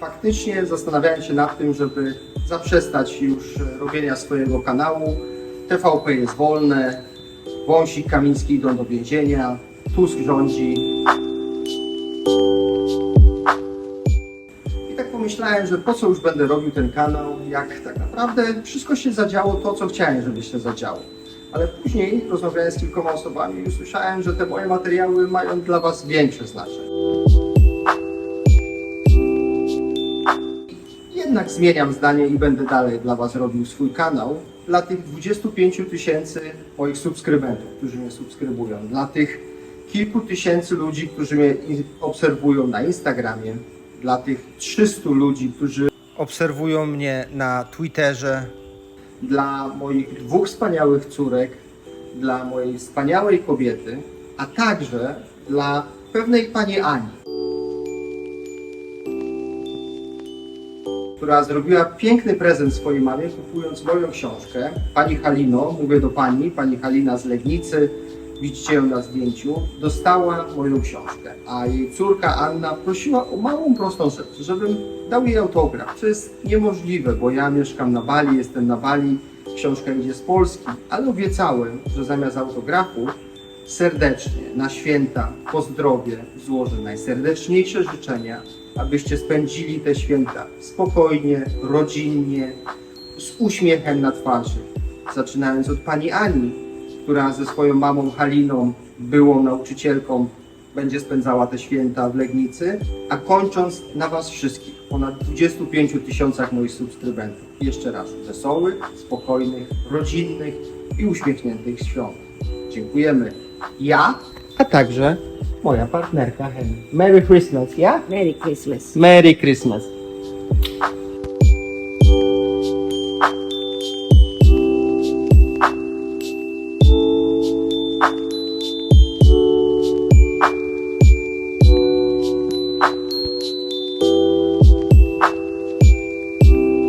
faktycznie zastanawiałem się nad tym, żeby zaprzestać już e, robienia swojego kanału. TVP jest wolne, Wąsik Kamiński idą do więzienia, Tusk rządzi. I tak pomyślałem, że po co już będę robił ten kanał, jak tak naprawdę wszystko się zadziało to, co chciałem, żeby się zadziało. Ale później rozmawiałem z kilkoma osobami i usłyszałem, że te moje materiały mają dla Was większe znaczenie. Jednak zmieniam zdanie i będę dalej dla Was robił swój kanał. Dla tych 25 tysięcy moich subskrybentów, którzy mnie subskrybują, dla tych kilku tysięcy ludzi, którzy mnie obserwują na Instagramie, dla tych 300 ludzi, którzy obserwują mnie na Twitterze, dla moich dwóch wspaniałych córek, dla mojej wspaniałej kobiety, a także dla pewnej pani Ani. Która zrobiła piękny prezent swojej mamie, kupując moją książkę. Pani Halino, mówię do pani, pani Halina z Legnicy, widzicie ją na zdjęciu, dostała moją książkę, a jej córka Anna prosiła o małą, prostą rzecz, żebym dał jej autograf, co jest niemożliwe, bo ja mieszkam na Bali, jestem na Bali, książka idzie z Polski, ale obiecałem, że zamiast autografu serdecznie na święta po zdrowie złożę najserdeczniejsze życzenia, abyście spędzili te święta spokojnie, rodzinnie, z uśmiechem na twarzy. Zaczynając od pani Ani, która ze swoją mamą Haliną, byłą nauczycielką, będzie spędzała te święta w Legnicy, a kończąc na Was wszystkich, ponad 25 tysiącach moich subskrybentów. Jeszcze raz wesołych, spokojnych, rodzinnych i uśmiechniętych świąt. Dziękujemy. Ja, a także moja partnerka Henry. Merry Christmas, ja? Merry Christmas. Merry Christmas.